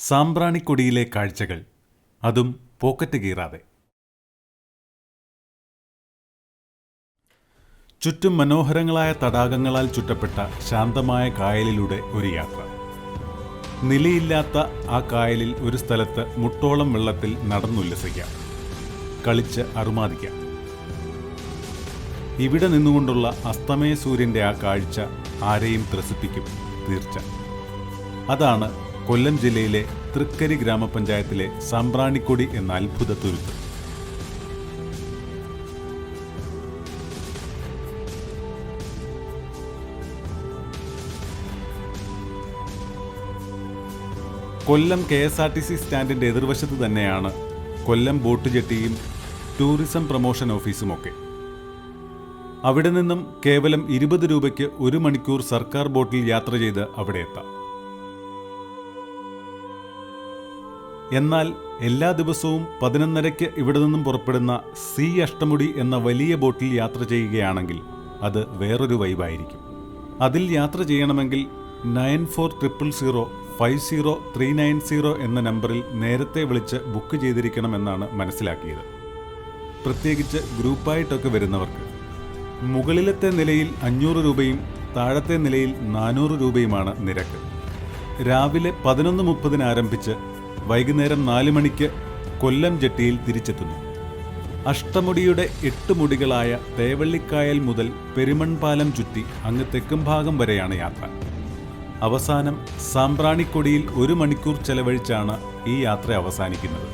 സാമ്പ്രാണിക്കൊടിയിലെ കാഴ്ചകൾ. അതും പോക്കറ്റ് കീറാതെ. ചുറ്റും മനോഹരങ്ങളായ തടാകങ്ങളാൽ ചുറ്റപ്പെട്ട ശാന്തമായ കായലിലൂടെ ഒരു യാത്ര. നിലയില്ലാത്ത ആ കായലിൽ ഒരു സ്ഥലത്ത് മുട്ടോളം വെള്ളത്തിൽ നടന്നുല്ലസിക്കാം. കളിച്ച് അറുമാദിക്കാം. ഇവിടെ നിന്നുകൊണ്ടുള്ള അസ്തമയ സൂര്യന്റെ ആ കാഴ്ച ആരെയും ത്രസിപ്പിക്കും തീർച്ച. അതാണ് കൊല്ലം ജില്ലയിലെ തൃക്കരി ഗ്രാമപഞ്ചായത്തിലെ സാമ്പ്രാണിക്കൊടി എന്ന അത്ഭുത തുരുത്ത് Kollam K S R T C സ്റ്റാൻഡിന്റെ എതിർവശത്ത് തന്നെയാണ് കൊല്ലം ബോട്ട് ജെട്ടിയും ടൂറിസം പ്രൊമോഷൻ ഓഫീസുമൊക്കെ. അവിടെ നിന്നും കേവലം ഇരുപത് രൂപയ്ക്ക് ഒരു മണിക്കൂർ സർക്കാർ ബോട്ടിൽ യാത്ര ചെയ്ത് അവിടെ എത്താം. എന്നാൽ എല്ലാ ദിവസവും പതിനൊന്നരയ്ക്ക് ഇവിടെ നിന്നും പുറപ്പെടുന്ന സി അഷ്ടമുടി എന്ന വലിയ ബോട്ടിൽ യാത്ര ചെയ്യുകയാണെങ്കിൽ അത് വേറൊരു വൈബായിരിക്കും. അതിൽ യാത്ര ചെയ്യണമെങ്കിൽ nine four triple zero five zero three nine zero എന്ന നമ്പറിൽ നേരത്തെ വിളിച്ച് ബുക്ക് ചെയ്തിരിക്കണം എന്നാണ് മനസ്സിലാക്കിയത്. പ്രത്യേകിച്ച് ഗ്രൂപ്പായിട്ടൊക്കെ വരുന്നവർക്ക്. മുകളിലത്തെ നിലയിൽ അഞ്ഞൂറ് രൂപയും താഴത്തെ നിലയിൽ നാനൂറ് രൂപയുമാണ് നിരക്ക്. രാവിലെ പതിനൊന്ന് മുപ്പതിന് ആരംഭിച്ച് വൈകുന്നേരം നാല് മണിക്ക് കൊല്ലം ജെട്ടിയിൽ തിരിച്ചെത്തുന്നു. അഷ്ടമുടിയുടെ എട്ട് മുടികളായ തേവള്ളിക്കായൽ മുതൽ പെരുമൺപാലം ചുറ്റി അങ്ങ് തെക്കും ഭാഗം വരെയാണ് യാത്ര. അവസാനം സാമ്പ്രാണിക്കൊടിയിൽ ഒരു മണിക്കൂർ ചെലവഴിച്ചാണ് ഈ യാത്ര അവസാനിക്കുന്നത്.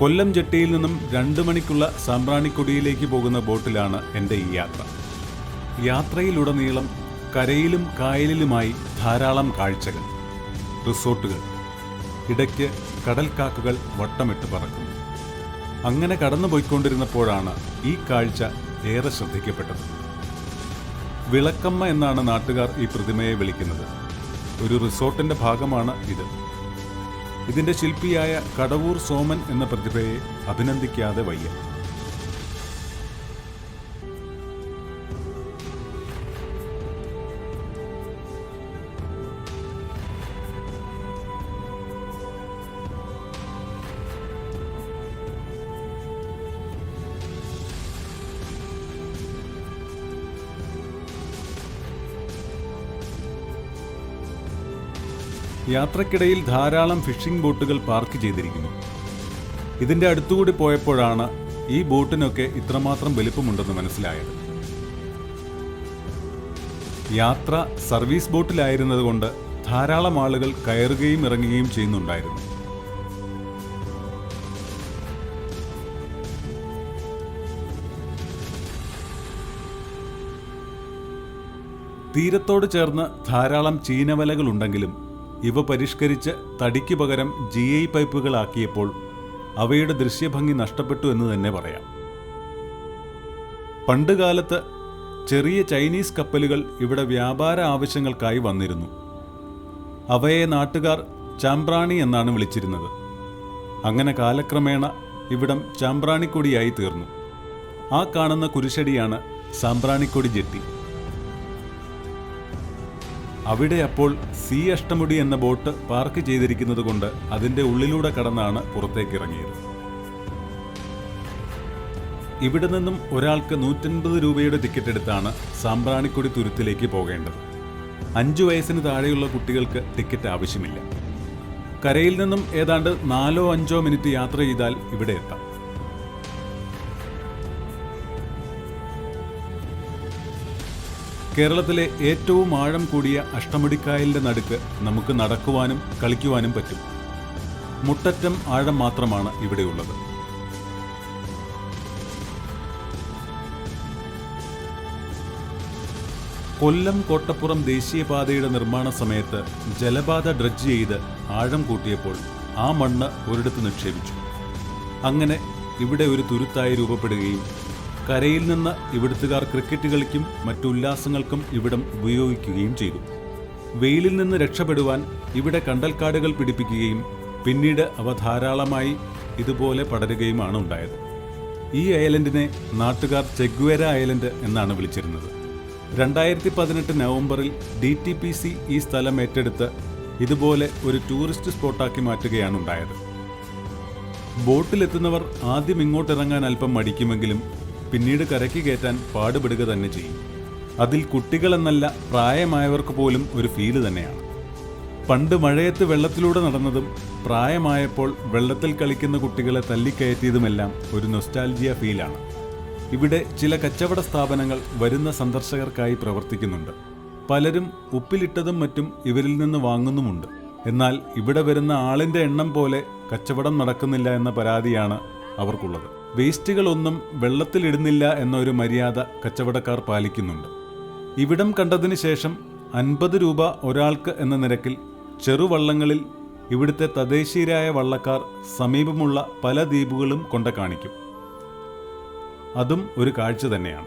കൊല്ലം ജെട്ടിയിൽ നിന്നും രണ്ട് മണിക്കുള്ള സാമ്പ്രാണിക്കൊടിയിലേക്ക് പോകുന്ന ബോട്ടിലാണ് എന്റെ ഈ യാത്ര. യാത്രയിലുടനീളം കരയിലും കായലിലുമായി ധാരാളം കാഴ്ചകൾ. റിസോർട്ടുകൾ. ഇടയ്ക്ക് കടൽക്കാക്കകൾ വട്ടമിട്ട് പറക്കുന്നു. അങ്ങനെ കടന്നുപോയിക്കൊണ്ടിരുന്നപ്പോഴാണ് ഈ കാഴ്ച ഏറെ ശ്രദ്ധിക്കപ്പെട്ടത്. വിളക്കമ്മ എന്നാണ് നാട്ടുകാർ ഈ പ്രതിമയെ വിളിക്കുന്നത്. ഒരു റിസോർട്ടിന്റെ ഭാഗമാണ് ഇത്. ഇതിന്റെ ശില്പിയായ കടവൂർ സോമൻ എന്ന പ്രതിഭയെ അഭിനന്ദിക്കാതെ വയ്യ. യാത്രക്കിടയിൽ ധാരാളം ഫിഷിംഗ് ബോട്ടുകൾ പാർക്ക് ചെയ്തിരിക്കുന്നു. ഇതിന്റെ അടുത്തുകൂടി പോയപ്പോഴാണ് ഈ ബോട്ടിനൊക്കെ ഇത്രമാത്രം വലിപ്പമുണ്ടെന്ന് മനസ്സിലായത്. യാത്ര സർവീസ് ബോട്ടിലായിരുന്നതുകൊണ്ട് ധാരാളം ആളുകൾ കയറുകയും ഇറങ്ങുകയും ചെയ്യുന്നുണ്ടായിരുന്നു. തീരത്തോട് ചേർന്ന് ധാരാളം ചീനവലകളുണ്ടെങ്കിലും ഇവ പരിഷ്കരിച്ച് തടിക്ക് പകരം ജി ഐ പൈപ്പുകളാക്കിയപ്പോൾ അവയുടെ ദൃശ്യഭംഗി നഷ്ടപ്പെട്ടു എന്ന് തന്നെ പറയാം. പണ്ടുകാലത്ത് ചെറിയ ചൈനീസ് കപ്പലുകൾ ഇവിടെ വ്യാപാര ആവശ്യങ്ങൾക്കായി വന്നിരുന്നു. അവയെ നാട്ടുകാർ ചാമ്പ്രാണി എന്നാണ് വിളിച്ചിരുന്നത്. അങ്ങനെ കാലക്രമേണ ഇവിടം ചാമ്പ്രാണിക്കൊടിയായി തീർന്നു. ആ കാണുന്ന കുരിശടിയാണ് സാമ്പ്രാണിക്കൊടി ജെട്ടി. അവിടെ അപ്പോൾ സി അഷ്ടമുടി എന്ന ബോട്ട് പാർക്ക് ചെയ്തിരിക്കുന്നത് കൊണ്ട് അതിന്റെ ഉള്ളിലൂടെ കടന്നാണ് പുറത്തേക്കിറങ്ങിയത്. ഇവിടെ നിന്നും ഒരാൾക്ക് നൂറ്റൻപത് രൂപയുടെ ടിക്കറ്റ് എടുത്താണ് സാമ്പ്രാണിക്കൊടി തുരുത്തിലേക്ക് പോകേണ്ടത്. അഞ്ചു വയസ്സിന് താഴെയുള്ള കുട്ടികൾക്ക് ടിക്കറ്റ് ആവശ്യമില്ല. കരയിൽ നിന്നും ഏതാണ്ട് നാലോ അഞ്ചോ മിനിറ്റ് യാത്ര ചെയ്താൽ ഇവിടെ എത്താം. കേരളത്തിലെ ഏറ്റവും ആഴം കൂടിയ അഷ്ടമുടിക്കായലിന്റെ നടുക്ക് നമുക്ക് നടക്കുവാനും കളിക്കുവാനും പറ്റും. മുട്ടറ്റം ആഴം മാത്രമാണ് ഇവിടെയുള്ളത്. കൊല്ലം കോട്ടപ്പുറം ദേശീയപാതയുടെ നിർമ്മാണ സമയത്ത് ജലപാത ഡ്രഡ്ജ് ചെയ്ത് ആഴം കൂട്ടിയപ്പോൾ ആ മണ്ണ് ഒരിടത്ത് നിക്ഷേപിച്ചു. അങ്ങനെ ഇവിടെ ഒരു തുരുത്തായി രൂപപ്പെടുകയും കരയിൽ നിന്ന് ഇവിടുത്തുകാർ ക്രിക്കറ്റ് കളിക്കും മറ്റുല്ലാസങ്ങൾക്കും ഇവിടം ഉപയോഗിക്കുകയും ചെയ്തു. വെയിലിൽ നിന്ന് രക്ഷപ്പെടുവാൻ ഇവിടെ കണ്ടൽക്കാടുകൾ പിടിപ്പിക്കുകയും പിന്നീട് അവ ധാരാളമായി ഇതുപോലെ പടരുകയുമാണ് ഉണ്ടായത്. ഈ ഐലൻഡിനെ നാട്ടുകാർ ചെഗ്വേര ഐലൻഡ് എന്നാണ് വിളിച്ചിരുന്നത്. രണ്ടായിരത്തി പതിനെട്ട് നവംബറിൽ ഡി ടി പി സി ഈ സ്ഥലം ഏറ്റെടുത്ത് ഇതുപോലെ ഒരു ടൂറിസ്റ്റ് സ്പോട്ടാക്കി മാറ്റുകയാണ് ഉണ്ടായത്. ബോട്ടിലെത്തുന്നവർ ആദ്യം ഇങ്ങോട്ടിറങ്ങാൻ അല്പം മടിക്കുമെങ്കിലും പിന്നീട് കരയ്ക്ക് കയറ്റാൻ പാടുപെടുക തന്നെ ചെയ്യും. അതിൽ കുട്ടികളെന്നല്ല പ്രായമായവർക്ക് പോലും ഒരു ഫീൽ തന്നെയാണ്. പണ്ട് മഴയത്ത് വെള്ളത്തിലൂടെ നടന്നതും പ്രായമായപ്പോൾ വെള്ളത്തിൽ കളിക്കുന്ന കുട്ടികളെ തല്ലിക്കയറ്റിയതുമെല്ലാം ഒരു നൊസ്റ്റാൽജിയ ഫീലാണ് ഇവിടെ ചില കച്ചവട സ്ഥാപനങ്ങൾ വരുന്ന സന്ദർശകർക്കായി പ്രവർത്തിക്കുന്നുണ്ട്. പലരും ഉപ്പിലിട്ടതും മറ്റും ഇവരിൽ നിന്ന് വാങ്ങുന്നുമുണ്ട്. എന്നാൽ ഇവിടെ വരുന്ന ആളിന്റെ എണ്ണം പോലെ കച്ചവടം നടക്കുന്നില്ല എന്ന പരാതിയാണ് അവർക്കുള്ളത്. വേസ്റ്റുകളൊന്നും വെള്ളത്തിലിടുന്നില്ല എന്നൊരു മര്യാദ കച്ചവടക്കാർ പാലിക്കുന്നുണ്ട്. ഇവിടം കണ്ടതിന് ശേഷം അൻപത് രൂപ ഒരാൾക്ക് എന്ന നിരക്കിൽ ചെറുവള്ളങ്ങളിൽ ഇവിടുത്തെ തദ്ദേശീയരായ വള്ളക്കാർ സമീപമുള്ള പല ദ്വീപുകളും കൊണ്ട കാണിക്കും. അതും ഒരു കാഴ്ച തന്നെയാണ്.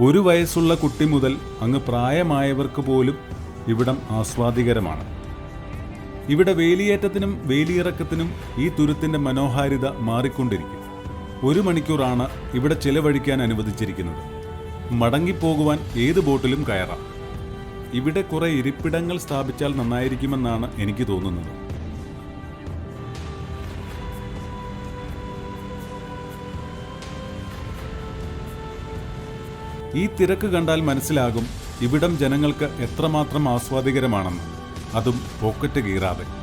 ഒരു വയസ്സുള്ള കുട്ടി മുതൽ അങ്ങ് പ്രായമായവർക്ക് പോലും ഇവിടം ആസ്വാദികരമാണ്. ഇവിടെ വേലിയേറ്റത്തിനും വേലിയിറക്കത്തിനും ഈ തുരുത്തിന്റെ മനോഹാരിത മാറിക്കൊണ്ടിരിക്കും. ഒരു മണിക്കൂറാണ് ഇവിടെ ചിലവഴിക്കാൻ അനുവദിച്ചിരിക്കുന്നത്. മടങ്ങിപ്പോകുവാൻ ഏത് ബോട്ടിലും കയറാം. ഇവിടെ കുറെ ഇരിപ്പിടങ്ങൾ സ്ഥാപിച്ചാൽ നന്നായിരിക്കുമെന്നാണ് എനിക്ക് തോന്നുന്നത്. ഈ തിരക്ക് കണ്ടാൽ മനസ്സിലാകും ഇവിടം ജനങ്ങൾക്ക് എത്രമാത്രം ആസ്വാദികരമാണെന്ന്. അതും പോക്കറ്റ് കീറാതെ.